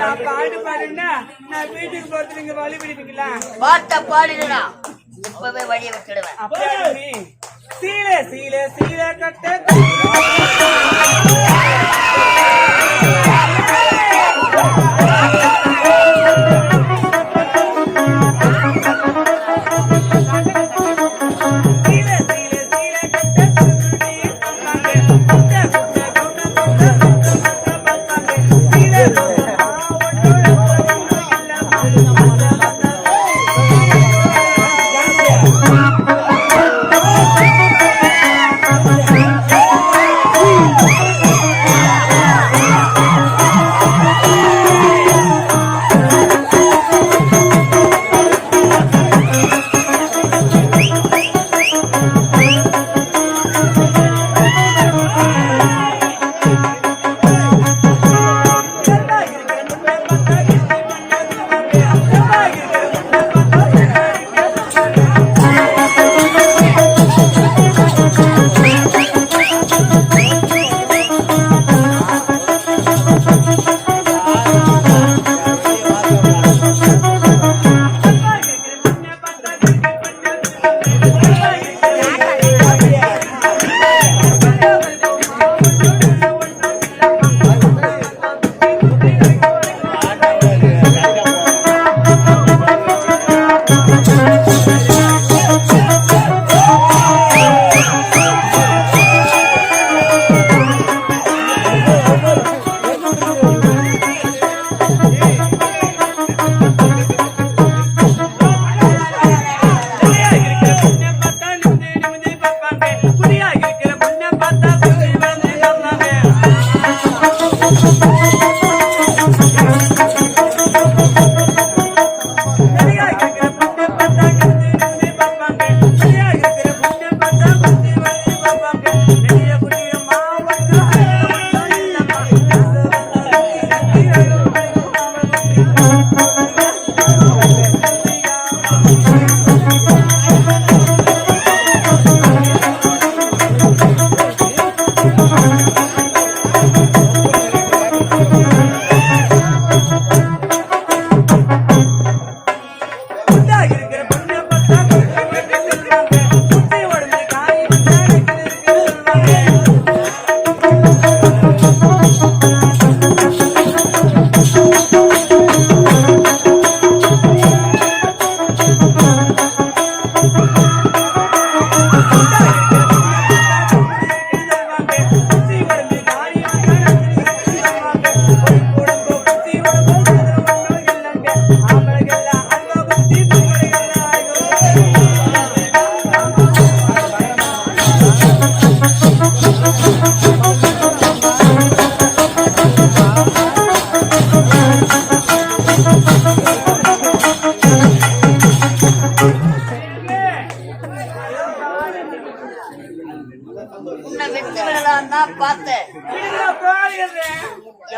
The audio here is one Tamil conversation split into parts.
நான் பாடு நான் வீட்டுக்கு போறது நீங்க வழி விடுவீங்களா? பாட்டை பாடிடுனா இப்பவே வழிய விட்டுடுவேன். அப்படியா? சீலை, சீலை, சீலை கட்ட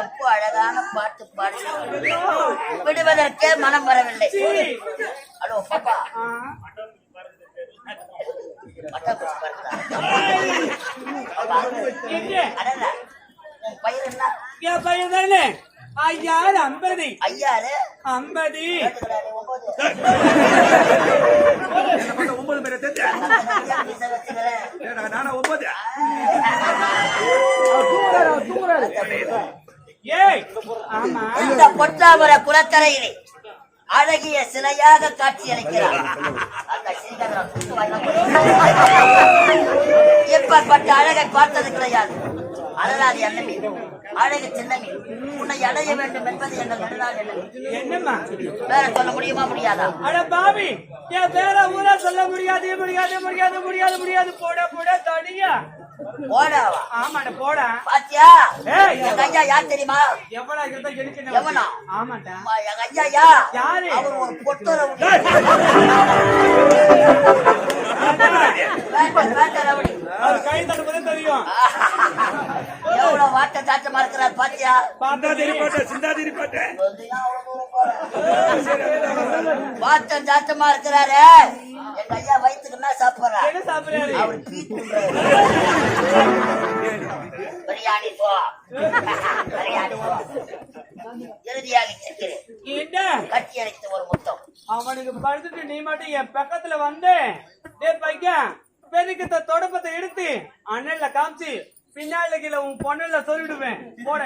எப்போ அழகான பாட்டு பாடி விடுவதற்கே மனம் வரவில்லை. ஹலோ பாப்பா. பையன் தானே? ஐயாறு ஐம்பது ஐயாரு ஐம்பது கேட்டுக்கிறாரு, ஒன்பது. பேரை தெரிஞ்ச. நானா இந்த பொற்றாமர குலத்தரையிலே அழகிய சிலையாக காட்சியளிக்கிறார். இப்பப்பட்ட அழகை பார்த்தது கிடையாது. அழகாதி அண்ணமே அழகு சின்னமே. உன்னை அடைய வேண்டும் என்பது எங்கள் நடுநாள் எண்ணம். என்னம்மா? வேற சொல்ல முடியுமா முடியாதா? அட பாவி! என் பேர ஊரா சொல்ல முடியாது முடியாது முடியாது முடியாது முடியாது. போட போட தனியா? ஓடாவா ஆமாடா போடா. பாத்தியா. எங்க ஐயா யார் தெரியுமா? எவ்வளவு இருந்தா என்ன எவனா? ஆமாடா எங்க ஐயா யாரு? அவர் ஒரு ரவுடி அது கை தட்டும்போதே தெரியும். எவ்வளவு வாட்ட சாட்டமா இருக்கிறார் பாத்தியா? வாட்டம் சாட்டமா இருக்கிறாரு எங்க ஐயா வயிற்றுக்கு என்ன சாப்பிடுறாரு? அவர். பிரியாணி போ. பிரியாணி போ. என்ன கட்டி அணைத்து ஒரு முத்தம். அவனுக்கு படுத்துட்டு நீ மட்டும் என் பக்கத்துல வந்து. டே பையன் பெருக்கத்த தொடப்பத்தை எடுத்து அண்ணன்ல காமிச்சு பின்னால கீழே உன் பொண்ணுல சொல்லிடுவேன். போட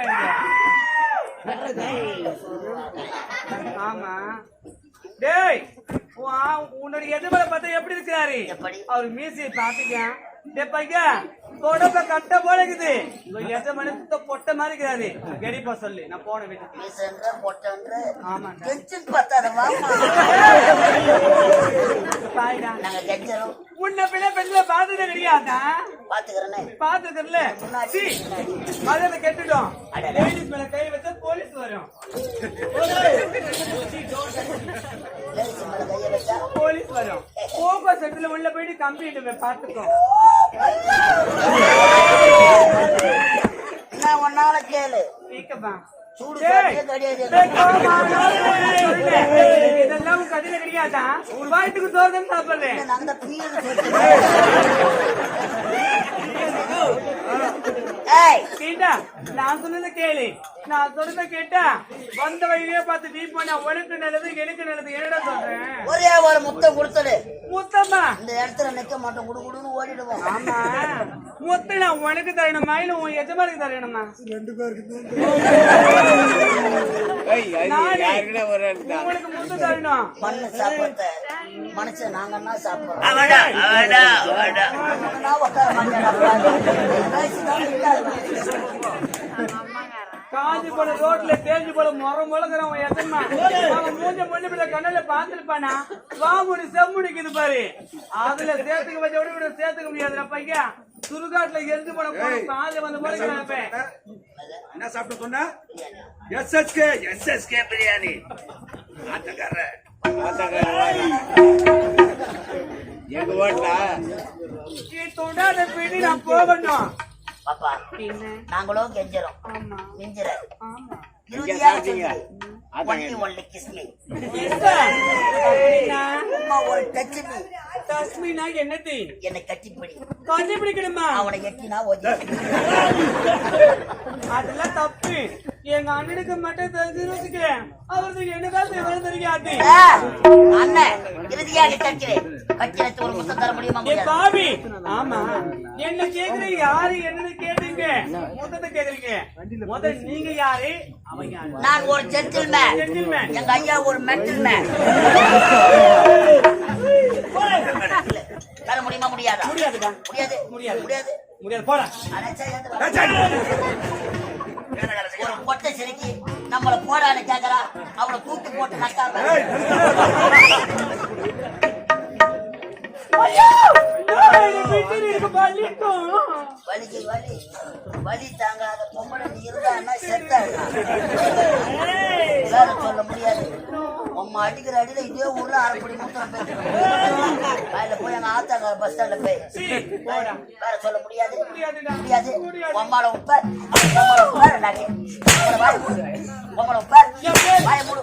ஆமா. டேய் உன்னுடைய எதிர்மலை பார்த்தா எப்படி இருக்கிறாரு? அவர் மீசியை பாத்தீங்க டே பையன் தொடப்ப கட்ட போல இருக்குது சுத்த பொட்ட மாதிரி இருக்கிறாரு கடிப்பா சொல்லு நான் போன வீட்டுக்கு. கெஞ்சரும் உன்னை பின்ன பெண்களை பார்த்ததே கிடையாதா பாத்துக்கிறேனே பாத்துக்கறல சி மதத்தை கெட்டுடும் லேடிஸ் மேல கை வச்சா போலீஸ் வரும். லேடிஸ் மேல கைய வச்சா போலீஸ் வரும். போக்கோ செட்டுல உள்ள போயிட்டு கம்ப்ளைண்ட் பாத்துக்கோ. என்ன ஒன்னால கேளு? கேக்கப்பா சூடு. இதெல்லாம் கதையில கிடையாதா? உன் வயிற்றுக்கு சோதனை சாப்பிடுறேன் நாங்க தான் பீன்னு சொல்லிட்டு ஏய் கேட்டா நான் சொன்னதை கேளு. நான் சொன்னதை கேட்டா வந்த வழியிலே பார்த்து டீப் பண்ணா உனக்கு நல்லது எனக்கு நல்லது. என்னடா சொல்றேன் ஒரே ஒரு முத்தம் கொடுத்துடு. முத்தம்மா இந்த இடத்துல நிக்க மாட்டோம். குடு குடுன்னு ஓடிடுவோம். ஆமா. முத்து நான் உனக்கு தரணுமா? இல்ல உன் எஜமானுக்கு தரணுமா? நானே உங்களுக்கு முத்து தரணும். மண்ணு சாப்பிட்ட மனுஷன் நாங்கன்னா சாப்பிடுறோம். காஞ்சி போல ரோட்ல தேஞ்சு போல முறம் உன் எஜமா அவன் மூஞ்ச மொழி பிள்ளை கண்ணுல பாத்துருப்பானா வாமுடி செம்முடிக்குது பாரு. அதுல சேர்த்துக்க வச்ச விட விட சேர்த்துக்க முடியாதுடா பையன். சுடுகாட்டுல எரிஞ்சு போன போன பாதி வந்து முறைக்கிறான் என்ன சாப்பிட்டு சொன்ன? SSK SSK biryani. ஆட்டக்கார எங்க ஓட்டா நீ தொண்டாத பிடி நான் போகணும் பாப்பா நாங்களும் கெஞ்சறோம். ஆமா. மிஞ்சிற. என்னது? என்னை கட்டிப்பிடி. கஞ்சி பிடிக்கணுமா? அவனை எட்டினா அதெல்லாம் தப்பு. எங்க அண்ணனுக்கு மட்டும் தெரிஞ்சு வச்சுக்கிறேன் அவருக்கு என்னதான் தெரியாது. அண்ணன் கட்டினத்து ஒரு முத்தம் தர முடியுமா ஆமா. என்ன கேக்குறீங்க யாரு என்னன்னு கேட்டீங்க. மொத்தத்தை கேக்குறீங்க. முத நீங்க யாரு? நான் ஒரு ஜென்டில்மேன் Gentleman. எங்க ஐயா ஒரு மென்டில்மேன் தர முடியுமா முடியாதா? முடியாதுடா. முடியாது. முடியாது. முடியாது. முடியாது. போடா. ஒரு பொட்டை சிறுக்கி நம்மள போடான்னு கேக்குறா அவளை தூக்கி போட்டு நக்காம வலிக்கு வலி வலி தாங்காத பொம்பளை நீ இருந்தான்னா செத்தாடா வேற சொல்ல முடியாது. உம்மா அடிக்கிற அடியில இதே ஊர்ல அரைப்படி மூத்தம் போய் அதுல போய் எங்க ஆத்தாக்கார பஸ் ஸ்டாண்ட்ல போய். வேற சொல்ல முடியாது. முடியாது. முடியாது உம்மால உப்ப. உம்மால உப்ப. நாங்க உம்மால வாய் மூடு. மூடு.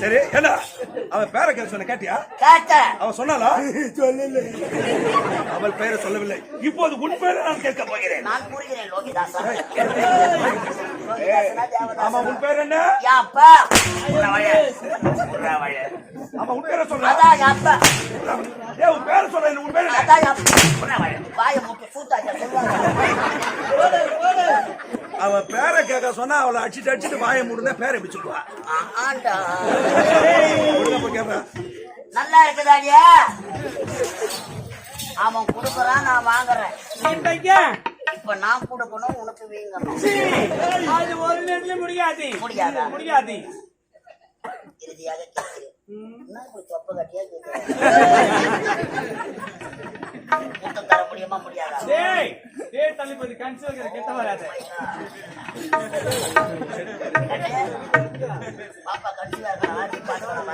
சரி என்ன அவன் பேரை கேட்க சொன்ன கேட்டியா? அவன் சொன்னாலா சொல்லல. அவள் பெயரை சொல்லவில்லை. இப்போது உன் பெயரை நான் கேட்க போகிறேன். நான் கூறுகிறேன் லோகிதாசா. லோகிதாசனா? ஆமா உன் பேர் என்ன? யாப்பா. ஆமா உன் பேரை சொல்ற. அதான் யாப்பா. ஏ உன் பேரை சொல்ற உன் பேர் என்ன? அதான் யாப்பா. வாய சூத்தாச்சா சொல்லுவாங்க அவன் பேரை கேட்க சொன்னா அவளை அடிச்சுட்டு அடிச்சுட்டு வாயை மூடுனா பேரை கேட்பேன் நல்லா இருக்குதாடியா? அவன் கொடுக்கறான் நான் வாங்குறேன். இப்ப நான் கொடுக்கணும் உனக்கு வீங்கணும். அது ஒரு நேரத்துல முடியாது. முடியாதா? முடியாது. இறுதியாக கேட்கிறேன். என்ன இப்படி தொப்பை கட்டியா கேட்கிறேன்? தர முடியுமா முடியாதா? டேய் டேய் தள்ளிப்பதி கன்சி வைக்கிற கெட்ட வராது. பாப்பா இருக்கா? ஆடி பாட்டு வரேன்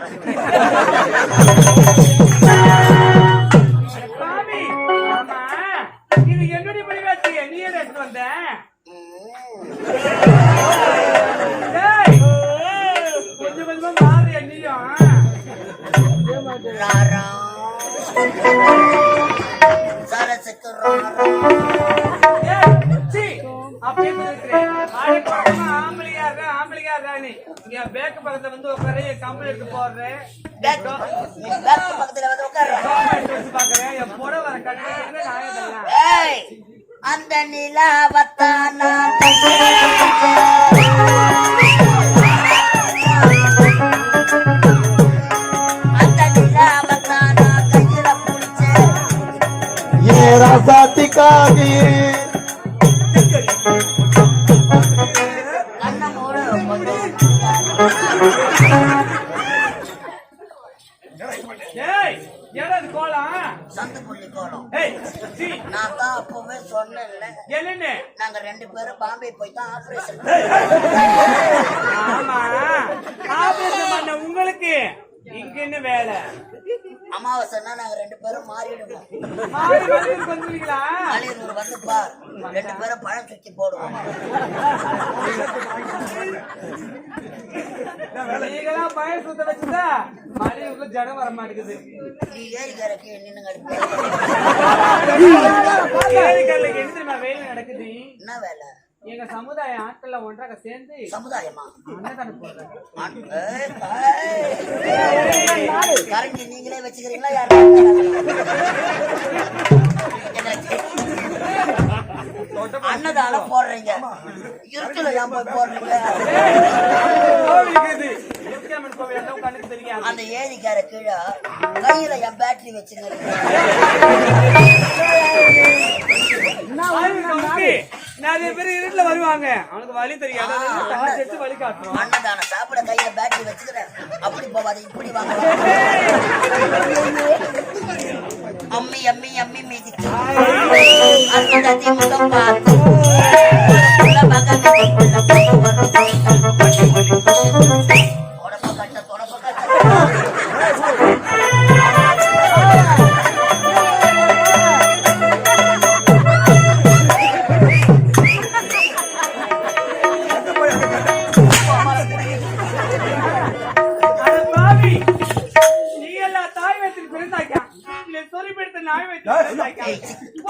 சரசுக்கு அப்படியே சொல்லிருக்கிறேன். ஆளே பார்க்காம ஆம்பளையா இருக்க, ஆம்பளையா இருக்கா நீ? இங்க பேக்கு பக்கத்துல வந்து உட்காரு, என் கம்பளி எடுத்து போடுறேன். பேக் பேக் பக்கத்துல வந்து. என் புடவை அந்த நிலாவத்தான் நான் சீ, நான் தான் அப்பவே சொன்னேன்ல. என்னன்னு? நாங்க ரெண்டு பேரும் பாம்பே போய் தான் ஆபரேஷன் ஆமா, ஆபரேஷன் பண்ண உங்களுக்கு இங்க என்ன வேலை? அமாவாசைன்னா நாங்க ரெண்டு பேரும் மாறிடுவோம். மாறி வந்து பார். ரெண்டு பேரும் பழம் சுத்தி போடுவோம். பயம் சுத்த வச்சுதா ஜனம் வர மாட்டேங்குது நீ ஏரிக்காரக்கு நின்னுங்க என்ன வேலை நடக்குது? என்ன வேலை? எங்க சமுதாய ஆட்கள்ல ஒன்றாக சேர்ந்து சமுதாயமா. கரண்டி நீங்களே வச்சுக்கிறீங்களா? யாரும் அன்னதானம்? போடுறீங்க. இருட்டுல ஏன் போய் போடுறீங்க. அந்த ஏரிக்கார கீழே கையில என் பேட்டரி வச்சுக்கிறீங்க அவனுக்கு நிறைய பேர் இருட்டுல வருவாங்க. அவனுக்கு வழி தெரியாது. வழி காட்டுறோம். அண்ணதான சாப்பிட கையில பேட்டரி வச்சுக்கிறேன். அப்படி போவாது இப்படி வாங்க அம்மி அம்மி அம்மி மீதி அந்த திமுகம் பார்த்து. உள்ள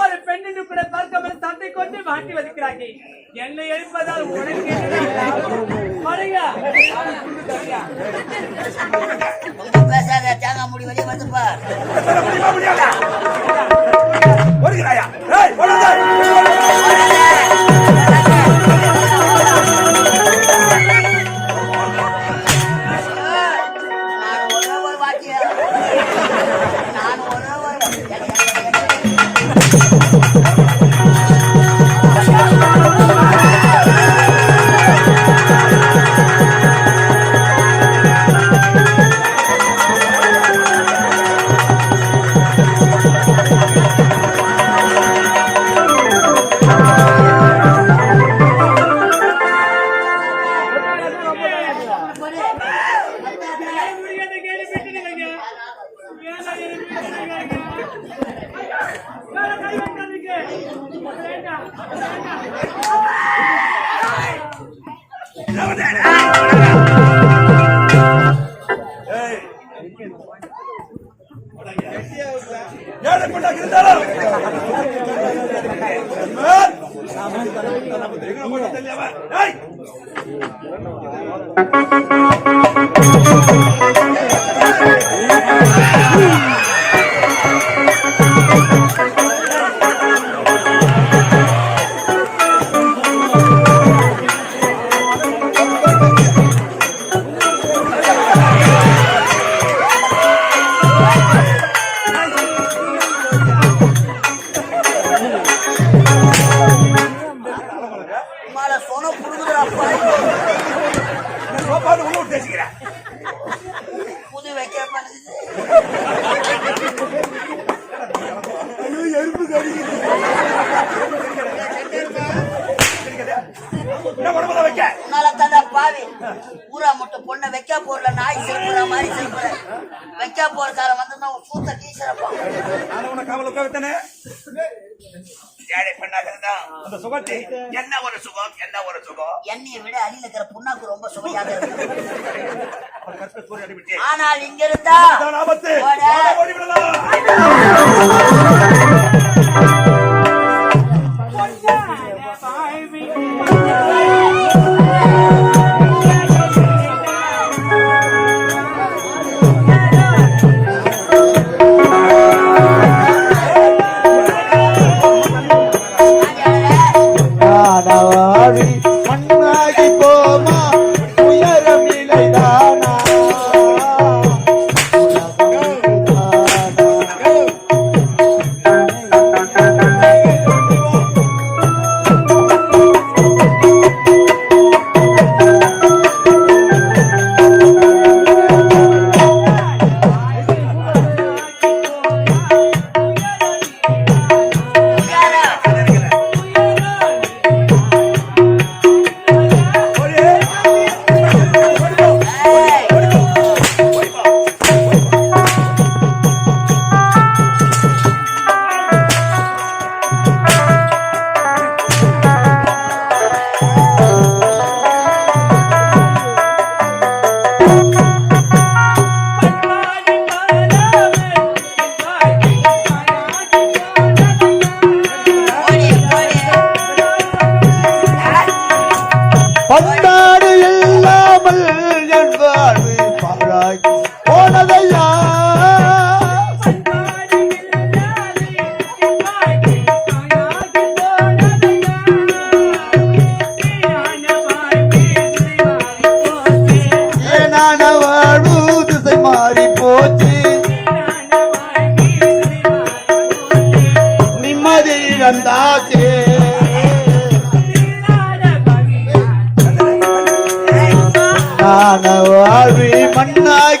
ஒரு பெண்ணின் கூட பார்க்காமல் சட்டை கொண்டு மாட்டி வலிக்கிறாங்க என்னை எழுப்பதால் உனக்கு பேசாத தேங்காய் முடி வெளியே வந்து பார் வருகிறாயா? ஏய் வருகிறாய் தெரியவா ஏய் பூரா மட்டும் பொண்ண வைக்கா போர்ல நாய் சிறப்புற மாதிரி சிறப்புற. வைக்கா போர்க்காரன் வந்தா ஒரு சூத்த டீச்சரப்பாங்க என்ன ஒரு சுகம்? என்ன சுகம்? என்னைய விட அடியில் இருக்கிற புண்ணாக்கு ரொம்ப சுமையாக இருக்கு. ஆனால் இங்க இருந்தா பிறந்தாச்சு மண்ணாகி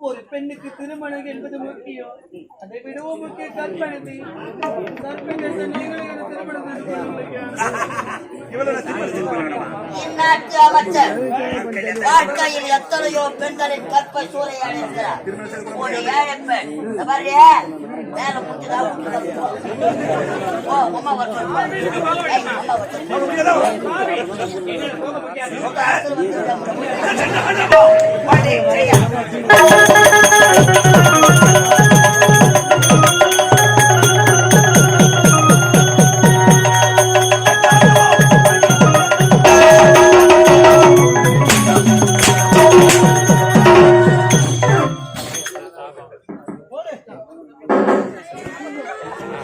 ஒரு பெண்ணுக்கு திருமணம் என்பது முக்கியம். அதை விடவும் முக்கிய கற்பனை கற்பனை எத்தனையோ பெண்களின் கற்ப சூறையாடுகிறார் ஒரு ஏழை பெண் வேலை முடிஞ்சதா அம்மா வரட்டும் அம்மா வரட்டும்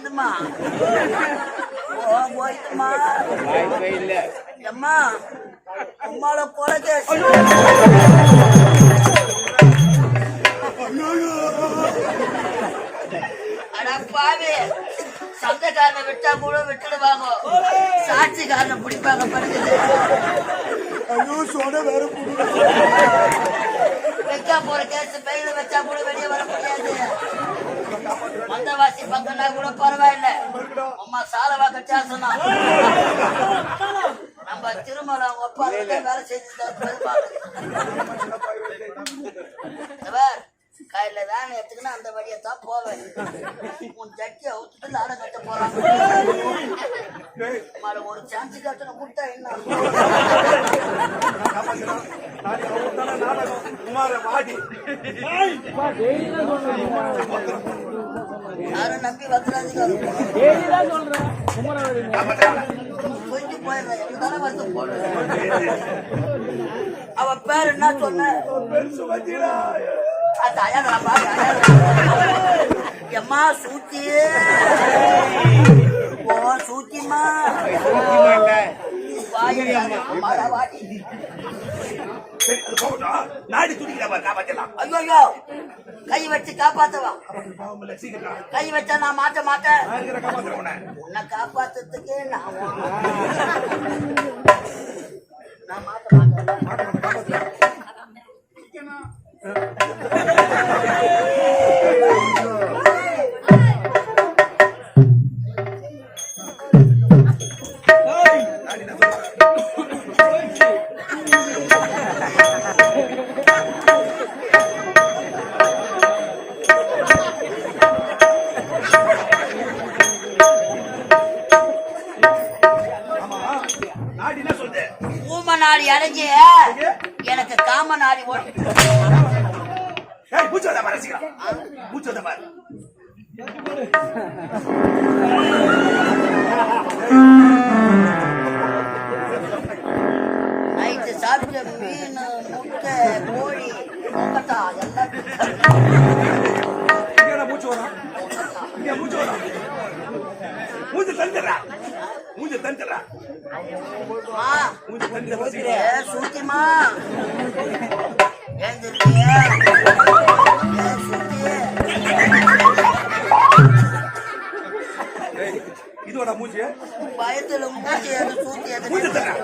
போயிடுமா போயிடுமா வாய்ப்பே இல்ல. அம்மா அம்மால அட பாவி சந்தக்காரனை விட்டா கூட விட்டுடுவாங்க. சாட்சிக்காரனை பிடிப்பாங்க படுக்குது ஐயோ சொட வேற வைக்கா போற கேஸ் பையில வச்சா கூட வெளியே வர முடியாது. மந்தவாசி பக்கம்னா கூட பரவாயில்ல. அம்மா சாலவா கட்டா சொன்னா. நம்ம திருமணம் ஒப்பாந்து வேலை செஞ்சு பெருமாள். கையில வேன் எடுத்துக்கினா அந்த வழியை தான் போவேன். உன் ஜட்டி அவுத்துட்டு லாட கட்ட போறாங்க அம்மால ஒரு சான்ஸ் கட்டண கொடுத்தா என்ன? நாடகம். குமார வாடி. யாரும் நம்பி கொஞ்சம் போயிடுறேன் எனக்கு தானே வந்து போடுறேன் அவ பேர் என்ன சொன்ன? எம்மா சூத்தி ஓ சூத்திமா வாடி. சரி அது போகட்டும் நாடி துடிக்கிறா காப்பாத்தலாம். ஐயோ கை வச்சு காப்பாத்தவா? பாவம் இல்ல சீக்கிரம். கை வச்சா நான் மாட்ட மாட்டேன். நான் இருக்கிற காப்பாத்துறேன் உன்னை. உன்னை காப்பாத்துறதுக்கே நான் நான் மாட்ட மாட்டேன். ஏய் மூச்சு வந்தா பாரு சீக்கிரம் மூச்சு வந்தா பாரு நைட்டு சாப்பிட்ட மீன் முட்டை கோழி முக்கட்டா எல்லாம் மூச்சு வரும் மூச்சு வரும் மூச்சு தந்துடுறா மூச்சு தந்துடுறா. மா மூச்சு தந்துடுறா சூத்திமா. இதோட மூச்சு பயத்துல மூச்சு மூச்சு தர்றா